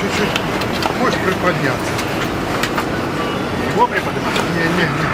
Чуть-чуть. Можешь приподняться? Его приподнимать? Не, не, не.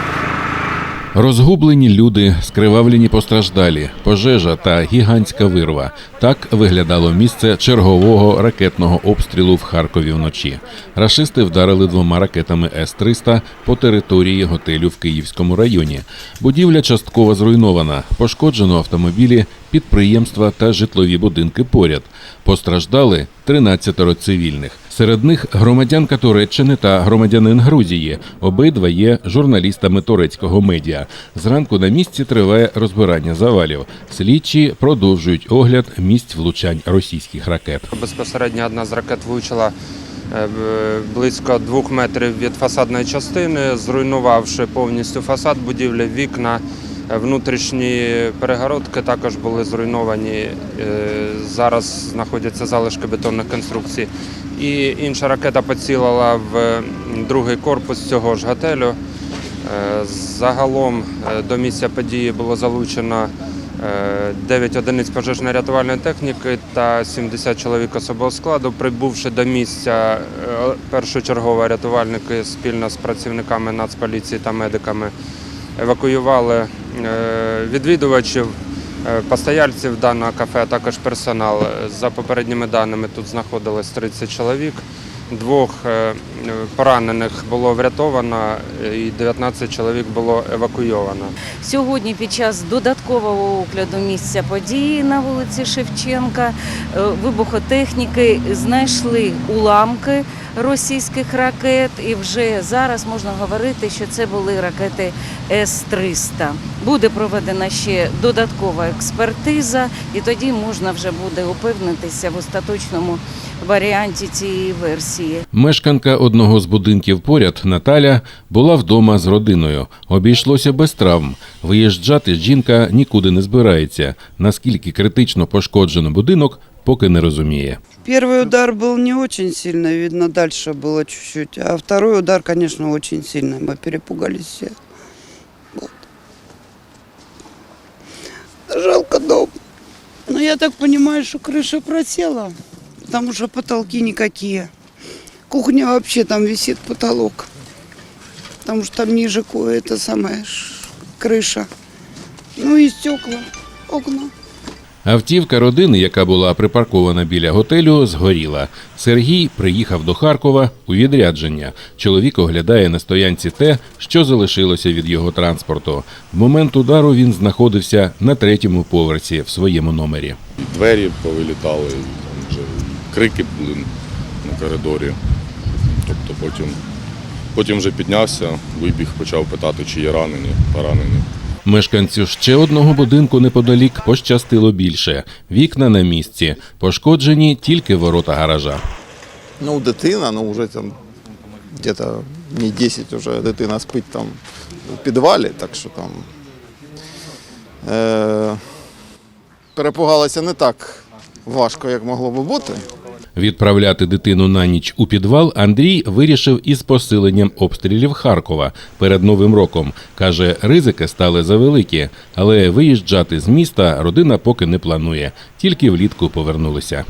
Розгублені люди, скривавлені постраждалі, пожежа та гігантська вирва. Так виглядало місце чергового ракетного обстрілу в Харкові вночі. Рашисти вдарили двома ракетами С-300 по території готелю в Київському районі. Будівля частково зруйнована, пошкоджено автомобілі, підприємства та житлові будинки поряд. Постраждали 13 цивільних. Серед них громадянка Туреччини та громадянин Грузії. Обидва є журналістами турецького медіа. Зранку на місці триває розбирання завалів. Слідчі продовжують огляд місць влучань російських ракет. Безпосередньо одна з ракет влучила е, близько двох метрів від фасадної частини, зруйнувавши повністю фасад будівлі, вікна, внутрішні перегородки також були зруйновані. Е, Зараз знаходяться залишки бетонних конструкцій. І інша ракета поцілила в другий корпус цього ж готелю. Е, Загалом е, до місця події було залучено е, 9 одиниць пожежно-рятувальної техніки та 70 чоловік особового складу. Прибувши до місця, першочергово рятувальники спільно з працівниками Нацполіції та медиками евакуювали відвідувачів, е, постояльців даного кафе, а також персонал. За попередніми даними тут знаходилось 30 чоловік. Двох е, поранених було врятовано е, і 19 чоловік було евакуйовано. Сьогодні під час додаткового огляду місця події на вулиці Шевченка е, вибухотехніки знайшли уламки російських ракет, і вже зараз можна говорити, що це були ракети С-300. Буде проведена ще додаткова експертиза, і тоді можна вже буде упевнитися в остаточному варіанті цієї версії. Мешканка одного з будинків поряд Наталя була вдома з родиною. Обійшлося без травм. Виїжджати жінка нікуди не збирається. Наскільки критично пошкоджено будинок, поки не розуміє. Первый удар был не очень сильно, видно, дальше было чуть-чуть. А второй удар, конечно, очень сильный. Мы перепугались все. Вот. Жалко дом. Но я так понимаю, что крыша просела, потому что потолки никакие. Кухня вообще там висит потолок, потому что там ниже кое это самая ш- крыша. Ну и стекла, окна. Автівка родини, яка була припаркована біля готелю, згоріла. Сергій приїхав до Харкова у відрядження. Чоловік оглядає на стоянці те, що залишилося від його транспорту. В момент удару він знаходився на третьому поверсі в своєму номері. Двері повилітали, там вже крики були на коридорі. Потім, потім вже піднявся, вибіг, почав питати, чи є ранені, поранені. Мешканцю ще одного будинку неподалік пощастило більше. Вікна на місці. Пошкоджені тільки ворота гаража. Ну, дитина, ну вже там где-то не 10 вже дитина спить там у підвалі, так що там е- перепугалася не так важко, як могло би бути. Відправляти дитину на ніч у підвал Андрій вирішив із посиленням обстрілів Харкова перед Новим роком. Каже, ризики стали завеликі, але виїжджати з міста родина поки не планує, тільки влітку повернулися.